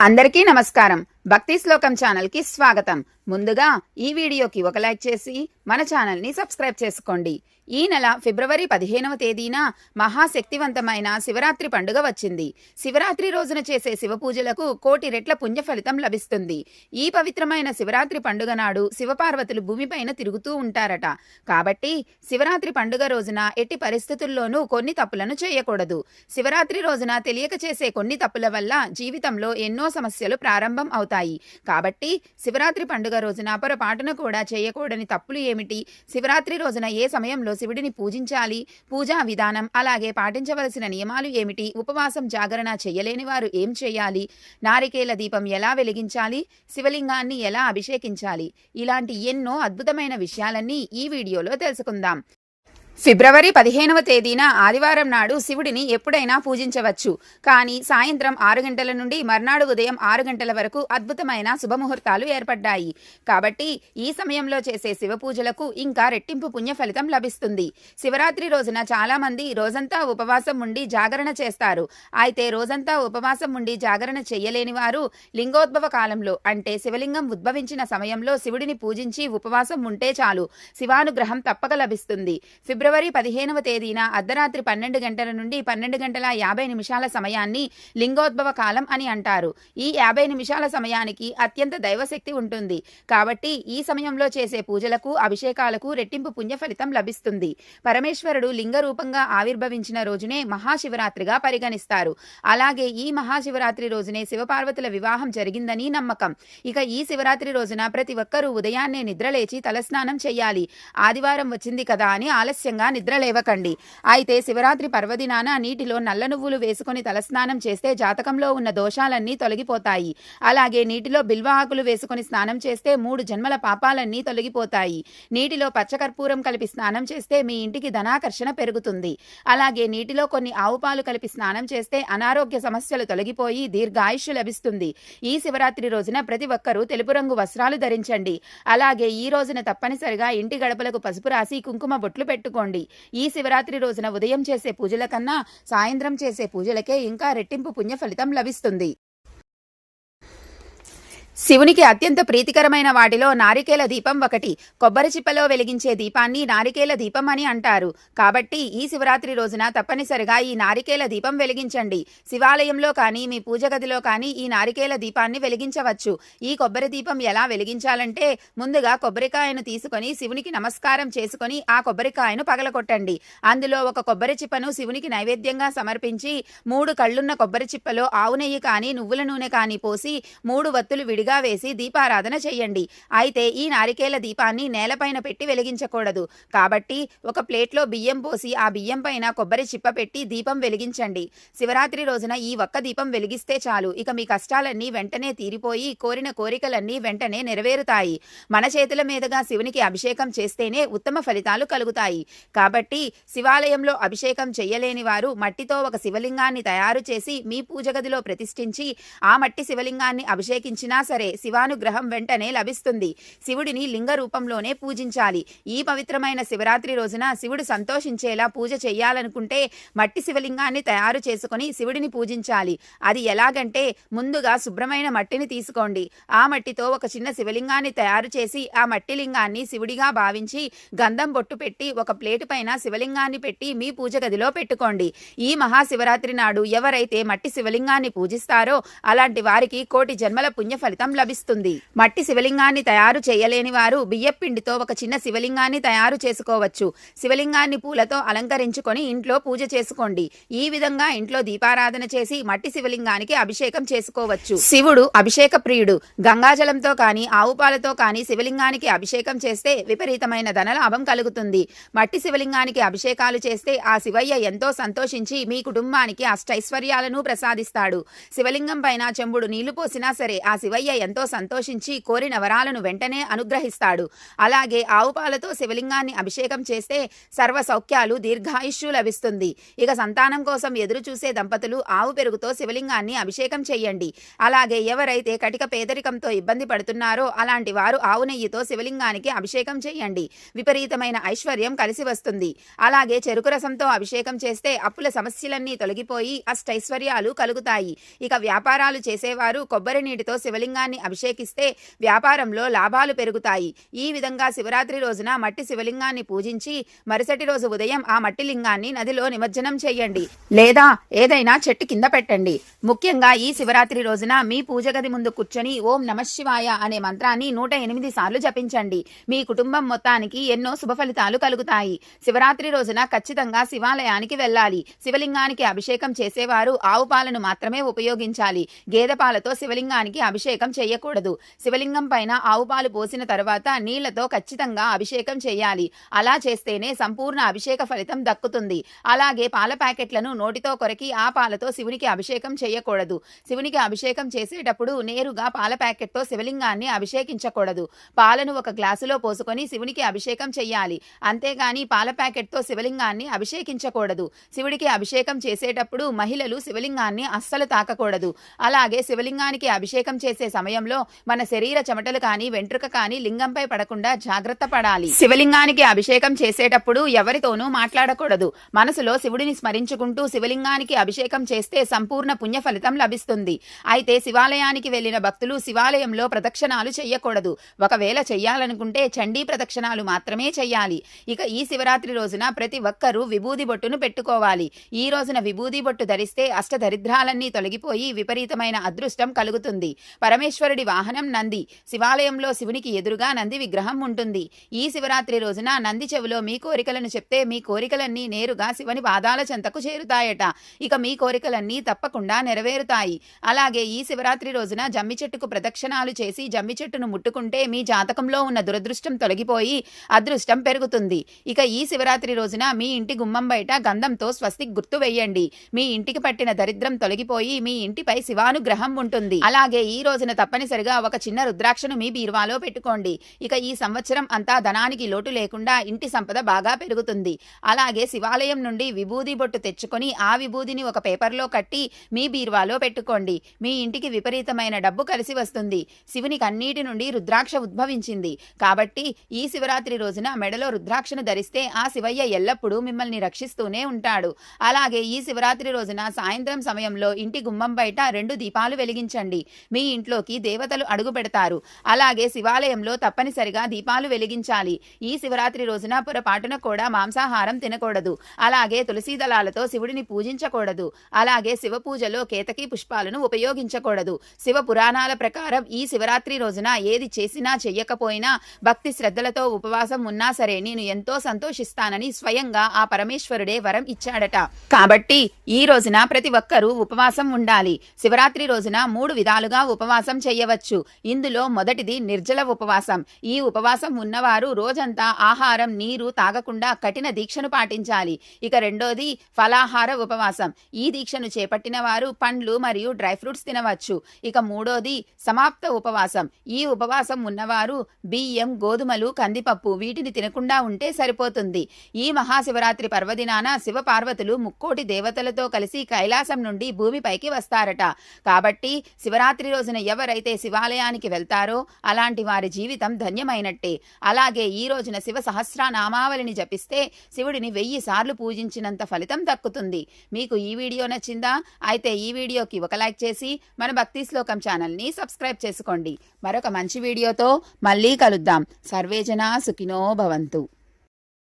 అందరికీ నమస్కారం. భక్తి శ్లోకం ఛానల్కి స్వాగతం. ముందుగా ఈ వీడియోకి ఒక లైక్ చేసి మన ఛానల్ని సబ్స్క్రైబ్ చేసుకోండి. ఈ నెల ఫిబ్రవరి పదిహేనవ తేదీన మహాశక్తివంతమైన శివరాత్రి పండుగ వచ్చింది. శివరాత్రి రోజున చేసే శివ పూజలకు కోటి రెట్ల పుణ్య ఫలితం లభిస్తుంది. ఈ పవిత్రమైన శివరాత్రి పండుగ నాడు శివపార్వతులు భూమిపైన తిరుగుతూ ఉంటారట. కాబట్టి శివరాత్రి పండుగ రోజున ఎట్టి పరిస్థితుల్లోనూ కొన్ని తప్పులను చేయకూడదు. శివరాత్రి రోజున తెలియక చేసే కొన్ని తప్పుల వల్ల జీవితంలో ఎన్నో సమస్యలు ప్రారంభం అవుతాయి. కాబట్టి శివరాత్రి పండుగ రోజున పొరపాటున కూడా చేయకూడని తప్పులు ఏమిటి? శివరాత్రి రోజున ఏ సమయంలో శివుడిని పూజించాలి? పూజా విధానం అలాగే పాటించవలసిన నియమాలు ఏమిటి? ఉపవాసం జాగరణ చేయలేని వారు ఏం చేయాలి? నారికేల దీపం ఎలా వెలిగించాలి? శివలింగాన్ని ఎలా అభిషేకించాలి? ఇలాంటి ఎన్నో అద్భుతమైన విషయాలన్నీ ఈ వీడియోలో తెలుసుకుందాం. ఫిబ్రవరి పదిహేనవ తేదీన ఆదివారం నాడు శివుడిని ఎప్పుడైనా పూజించవచ్చు. కానీ సాయంత్రం ఆరు గంటల నుండి మర్నాడు ఉదయం ఆరు గంటల వరకు అద్భుతమైన శుభముహూర్తాలు ఏర్పడ్డాయి. కాబట్టి ఈ సమయంలో చేసే శివ పూజలకు ఇంకా రెట్టింపు పుణ్య ఫలితం లభిస్తుంది. శివరాత్రి రోజున చాలామంది రోజంతా ఉపవాసం ఉండి జాగరణ చేస్తారు. అయితే రోజంతా ఉపవాసం ఉండి జాగరణ చేయలేని వారు లింగోద్భవ కాలంలో అంటే శివలింగం ఉద్భవించిన సమయంలో శివుడిని పూజించి ఉపవాసం ఉంటే చాలు. శివానుగ్రహం తప్పక లభిస్తుంది. ఫిబ్రవరి ఫిబ్రవరి పదిహేనవ తేదీన అర్ధరాత్రి పన్నెండు గంటల నుండి పన్నెండు గంటల యాభై నిమిషాల సమయాన్ని లింగోద్భవ కాలం అని అంటారు. ఈ యాభై నిమిషాల సమయానికి అత్యంత దైవశక్తి ఉంటుంది. కాబట్టి ఈ సమయంలో చేసే పూజలకు అభిషేకాలకు రెట్టింపు పుణ్య ఫలితం లభిస్తుంది. పరమేశ్వరుడు లింగ రూపంగా ఆవిర్భవించిన రోజునే మహాశివరాత్రిగా పరిగణిస్తారు. అలాగే ఈ మహాశివరాత్రి రోజునే శివపార్వతుల వివాహం జరిగిందని నమ్మకం. ఇక ఈ శివరాత్రి రోజున ప్రతి ఒక్కరూ ఉదయాన్నే నిద్రలేచి తలస్నానం చేయాలి. ఆదివారం వచ్చింది కదా అని ఆలస్యంగా నిద్రలేవకండి అయితే శివరాత్రి పర్వదినాన నీటిలో నల్ల నువ్వులు వేసుకొని తలస్నానం చేస్తే జాతకంలో ఉన్న దోషాలన్నీ తొలగిపోతాయి. అలాగే నీటిలో బిల్వ ఆకులు వేసుకొని స్నానం చేస్తే మూడు జన్మల పాపాలన్నీ తొలగిపోతాయి. నీటిలో పచ్చకర్పూరం కలిపి స్నానం చేస్తే మీ ఇంటికి ధనాకర్షణ పెరుగుతుంది. అలాగే నీటిలో కొన్ని ఆవు పాలు కలిపి స్నానం చేస్తే అనారోగ్య సమస్యలు తొలగిపోయి దీర్ఘాయుష్యు లభిస్తుంది. ఈ శివరాత్రి రోజున ప్రతి ఒక్కరూ తెలుపు రంగు వస్త్రాలు ధరించండి. అలాగే ఈ రోజున తప్పనిసరిగా ఇంటి గడపలకు పసుపు రాసి కుంకుమ బొట్లు పెట్టుకోండి. ఈ శివరాత్రి రోజున ఉదయం చేసే పూజల కన్నా సాయంత్రం చేసే పూజలకే ఇంకా రెట్టింపు పుణ్య ఫలితం లభిస్తుంది. శివునికి అత్యంత ప్రీతికరమైన వాటిలో నారికేల దీపం ఒకటి. కొబ్బరి చిప్పలో వెలిగించే దీపాన్ని నారికేల దీపం అని అంటారు. కాబట్టి ఈ శివరాత్రి రోజున తప్పనిసరిగా ఈ నారికేల దీపం వెలిగించండి. శివాలయంలో కానీ మీ పూజ గదిలో కానీ ఈ నారికేల దీపాన్ని వెలిగించవచ్చు. ఈ కొబ్బరి దీపం ఎలా వెలిగించాలంటే ముందుగా కొబ్బరికాయను తీసుకొని శివునికి నమస్కారం చేసుకొని ఆ కొబ్బరికాయను పగలగొట్టండి. అందులో ఒక కొబ్బరి చిప్పను శివునికి నైవేద్యంగా సమర్పించి మూడు కళ్ళున్న కొబ్బరి చిప్పలో ఆవు నెయ్యి కానీ నువ్వుల నూనె కానీ పోసి మూడు వత్తులు విడిగా వేసి దీపారాధన చేయండి అయితే ఈ నారికేల దీపాన్ని నేలపైన పెట్టి వెలిగించకూడదు. కాబట్టి ఒక ప్లేట్లో బియ్యం పోసి ఆ బియ్యం పైన కొబ్బరి చిప్ప పెట్టి దీపం వెలిగించండి. శివరాత్రి రోజున ఈ ఒక్క దీపం వెలిగిస్తే చాలు. ఇక మీ కష్టాలన్నీ వెంటనే తీరిపోయి కోరిన కోరికలన్నీ వెంటనే నెరవేరుతాయి. మన చేతుల మీదుగా శివునికి అభిషేకం చేస్తేనే ఉత్తమ ఫలితాలు కలుగుతాయి. కాబట్టి శివాలయంలో అభిషేకం చేయలేని వారు మట్టితో ఒక శివలింగాన్ని తయారు చేసి మీ పూజ గదిలో ప్రతిష్ఠించి ఆ మట్టి శివలింగాన్ని అభిషేకించినా సరే శివానుగ్రహం వెంటనే లభిస్తుంది. శివుడిని లింగ రూపంలోనే పూజించాలి. ఈ పవిత్రమైన శివరాత్రి రోజున శివుడు సంతోషించేలా పూజ చేయాలనుకుంటే మట్టి శివలింగాన్ని తయారు చేసుకుని శివుడిని పూజించాలి. అది ఎలాగంటే ముందుగా శుభ్రమైన మట్టిని తీసుకోండి. ఆ మట్టితో ఒక చిన్న శివలింగాన్ని తయారు చేసి ఆ మట్టి లింగాన్ని శివుడిగా భావించి గంధం బొట్టు పెట్టి ఒక ప్లేటు పైన శివలింగాన్ని పెట్టి మీ పూజ గదిలో పెట్టుకోండి. ఈ మహాశివరాత్రి నాడు ఎవరైతే మట్టి శివలింగాన్ని పూజిస్తారో అలాంటి వారికి కోటి జన్మల పుణ్య ఫలితం లభిస్తుంది. మట్టి శివలింగాన్ని తయారు చేయలేని వారు బియ్యపిండితో ఒక చిన్న శివలింగాన్ని తయారు చేసుకోవచ్చు. శివలింగాన్ని పూలతో అలంకరించుకొని ఇంట్లో పూజ చేసుకోండి. ఈ విధంగా ఇంట్లో దీపారాధన చేసి మట్టి శివలింగానికి అభిషేకం చేసుకోవచ్చు. శివుడు అభిషేక ప్రియుడు. గంగాజలంతో కానీ ఆవు పాలతో కానీ శివలింగానికి అభిషేకం చేస్తే విపరీతమైన ధనలాభం కలుగుతుంది. మట్టి శివలింగానికి అభిషేకాలు చేస్తే ఆ శివయ్య ఎంతో సంతోషించి మీ కుటుంబానికి అష్టైశ్వర్యాలను ప్రసాదిస్తాడు. శివలింగం పైన చెంబుడు నీళ్ళు పోసినా సరే ఆ శివయ్య ఎంతో సంతోషించి కోరిన వరాలను వెంటనే అనుగ్రహిస్తాడు. అలాగే ఆవు పాలతో శివలింగాన్ని అభిషేకం చేస్తే సర్వ సౌఖ్యాలు దీర్ఘాయుష్యు లభిస్తుంది. ఇక సంతానం కోసం ఎదురు చూసే దంపతులు ఆవు పెరుగుతో శివలింగాన్ని అభిషేకం చేయండి. అలాగే ఎవరైతే కటిక పేదరికంతో ఇబ్బంది పడుతున్నారో అలాంటి వారు ఆవు నెయ్యితో శివలింగానికి అభిషేకం చేయండి. విపరీతమైన ఐశ్వర్యం కలిసి వస్తుంది. అలాగే చెరుకు రసంతో అభిషేకం చేస్తే అప్పుల సమస్యలన్నీ తొలగిపోయి అష్టైశ్వర్యాలు కలుగుతాయి. ఇక వ్యాపారాలు చేసేవారు కొబ్బరి నీటితో శివలింగాన్ని అభిషేకిస్తే వ్యాపారంలో లాభాలు పెరుగుతాయి. ఈ విధంగా శివరాత్రి రోజున మట్టి శివలింగాన్ని పూజించి మరుసటి రోజు ఉదయం ఆ మట్టి లింగాన్ని నదిలో నిమజ్జనం చేయండి. లేదా ఏదైనా చెట్టు కింద పెట్టండి. ముఖ్యంగా ఈ శివరాత్రి రోజున మీ పూజ గది ముందు కూర్చొని ఓం నమశివాయ అనే మంత్రాన్ని నూట ఎనిమిది సార్లు జపించండి. మీ కుటుంబం మొత్తానికి ఎన్నో శుభ ఫలితాలు కలుగుతాయి. శివరాత్రి రోజున ఖచ్చితంగా శివాలయానికి వెళ్ళాలి. శివలింగానికి అభిషేకం చేసేవారు ఆవు పాలను మాత్రమే ఉపయోగించాలి. గేదె పాలతో శివలింగానికి అభిషేకం చేయకూడదు. శివలింగం పైన ఆవు పాలు పోసిన తర్వాత నీళ్ళతో ఖచ్చితంగా అభిషేకం చేయాలి. అలా చేస్తేనే సంపూర్ణ అభిషేక ఫలితం దక్కుతుంది. అలాగే పాల ప్యాకెట్లను నోటితో కొరకి ఆ పాలతో శివునికి అభిషేకం చేయకూడదు. శివునికి అభిషేకం చేసేటప్పుడు నేరుగా పాల ప్యాకెట్తో శివలింగాన్ని అభిషేకించకూడదు. పాలను ఒక గ్లాసులో పోసుకొని శివునికి అభిషేకం చేయాలి. అంతేగాని పాల ప్యాకెట్తో శివలింగాన్ని అభిషేకించకూడదు. శివుడికి అభిషేకం చేసేటప్పుడు మహిళలు శివలింగాన్ని అస్సలు తాకకూడదు. అలాగే శివలింగానికి అభిషేకం చేసే సమయంలో మన శరీర చెమటలు కానీ వెంట్రుక కానీ లింగంపై పడకుండా జాగ్రత్త పడాలి. శివలింగానికి అభిషేకం చేసేటప్పుడు ఎవరితోనూ మాట్లాడకూడదు. మనసులో శివుడిని స్మరించుకుంటూ శివలింగానికి అభిషేకం చేస్తే సంపూర్ణ పుణ్య ఫలితం లభిస్తుంది. అయితే శివాలయానికి వెళ్ళిన భక్తులు శివాలయంలో ప్రదక్షిణాలు చేయకూడదు ఒకవేళ చెయ్యాలనుకుంటే చండీ ప్రదక్షిణాలు మాత్రమే చెయ్యాలి. ఇక ఈ శివరాత్రి రోజున ప్రతి ఒక్కరూ విభూది బొట్టును పెట్టుకోవాలి. ఈ రోజున విభూది బొట్టు ధరిస్తే అష్టదరిద్రాలన్నీ తొలగిపోయి విపరీతమైన అదృష్టం కలుగుతుంది. పరమేశ్వర పరమేశ్వరుడి వాహనం నంది. శివాలయంలో శివునికి ఎదురుగా నంది విగ్రహం ఉంటుంది. ఈ శివరాత్రి రోజున నంది చెవిలో మీ కోరికలను చెప్తే మీ కోరికలన్నీ నేరుగా శివుని పాదాల చెంతకు చేరుతాయట. ఇక మీ కోరికలన్నీ తప్పకుండా నెరవేరుతాయి. అలాగే ఈ శివరాత్రి రోజున జమ్మి చెట్టుకు ప్రదక్షిణాలు చేసి జమ్మి చెట్టును ముట్టుకుంటే మీ జాతకంలో ఉన్న దురదృష్టం తొలగిపోయి అదృష్టం పెరుగుతుంది. ఇక ఈ శివరాత్రి రోజున మీ ఇంటి గుమ్మం బయట గంధంతో స్వస్తిక్ గుర్తు వేయండి. మీ ఇంటికి పట్టిన దరిద్రం తొలగిపోయి మీ ఇంటిపై శివానుగ్రహం ఉంటుంది. అలాగే ఈ రోజున తప్పనిసరిగా ఒక చిన్న రుద్రాక్షను మీ బీరువాలో పెట్టుకోండి. ఇక ఈ సంవత్సరం అంతా ధనానికి లోటు లేకుండా ఇంటి సంపద బాగా పెరుగుతుంది. అలాగే శివాలయం నుండి విభూది బొట్టు తెచ్చుకొని ఆ విభూదిని ఒక పేపర్లో కట్టి మీ బీరువాలో పెట్టుకోండి. మీ ఇంటికి విపరీతమైన డబ్బు కలిసి వస్తుంది. శివుని కన్నీటి నుండి రుద్రాక్ష ఉద్భవించింది. కాబట్టి ఈ శివరాత్రి రోజున మెడలో రుద్రాక్షను ధరిస్తే ఆ శివయ్య ఎల్లప్పుడూ మిమ్మల్ని రక్షిస్తూనే ఉంటాడు. అలాగే ఈ శివరాత్రి రోజున సాయంత్రం సమయంలో ఇంటి గుమ్మం బయట రెండు దీపాలు వెలిగించండి. మీ ఇంట్లో ఇంట్లోకి దేవతలు అడుగు పెడతారు. అలాగే శివాలయంలో తప్పనిసరిగా దీపాలు వెలిగించాలి. ఈ శివరాత్రి రోజున పొరపాటున కూడా మాంసాహారం తినకూడదు. అలాగే తులసి దళాలతో శివుడిని పూజించకూడదు. అలాగే శివ పూజలో కేతకి పుష్పాలను ఉపయోగించకూడదు. శివ పురాణాల ప్రకారం ఈ శివరాత్రి రోజున ఏది చేసినా చెయ్యకపోయినా భక్తి శ్రద్ధలతో ఉపవాసం ఉన్నా సరే నేను ఎంతో సంతోషిస్తానని స్వయంగా ఆ పరమేశ్వరుడే వరం ఇచ్చాడట. కాబట్టి ఈ రోజున ప్రతి ఒక్కరూ ఉపవాసం ఉండాలి. శివరాత్రి రోజున మూడు విధాలుగా ఉపవాసం చేయవచ్చు. ఇందులో మొదటిది నిర్జల ఉపవాసం. ఈ ఉపవాసం ఉన్నవారు రోజంతా ఆహారం నీరు తాగకుండా కఠిన దీక్షను పాటించాలి. ఇక రెండోది ఫలాహార ఉపవాసం. ఈ దీక్షను చేపట్టిన వారు పండ్లు మరియు డ్రై ఫ్రూట్స్ తినవచ్చు. ఇక మూడోది సమాప్త ఉపవాసం. ఈ ఉపవాసం ఉన్నవారు బియ్యం గోధుమలు కందిపప్పు వీటిని తినకుండా ఉంటే సరిపోతుంది. ఈ మహాశివరాత్రి పర్వదినాన శివ పార్వతులు ముక్కోటి దేవతలతో కలిసి కైలాసం నుండి భూమిపైకి వస్తారట. కాబట్టి శివరాత్రి రోజున ఎవరు ఎవరైతే శివాలయానికి వెళ్తారో అలాంటి వారి జీవితం ధన్యమైనట్టే. అలాగే ఈ రోజున శివ సహస్రనామావళిని జపిస్తే శివుడిని వెయ్యి సార్లు పూజించినంత ఫలితం దక్కుతుంది. మీకు ఈ వీడియో నచ్చిందా? అయితే ఈ వీడియోకి ఒక లైక్ చేసి మన భక్తి శ్లోకం ఛానల్ని సబ్స్క్రైబ్ చేసుకోండి. మరొక మంచి వీడియోతో మళ్ళీ కలుద్దాం. సర్వేజన సుఖినో భవంతు.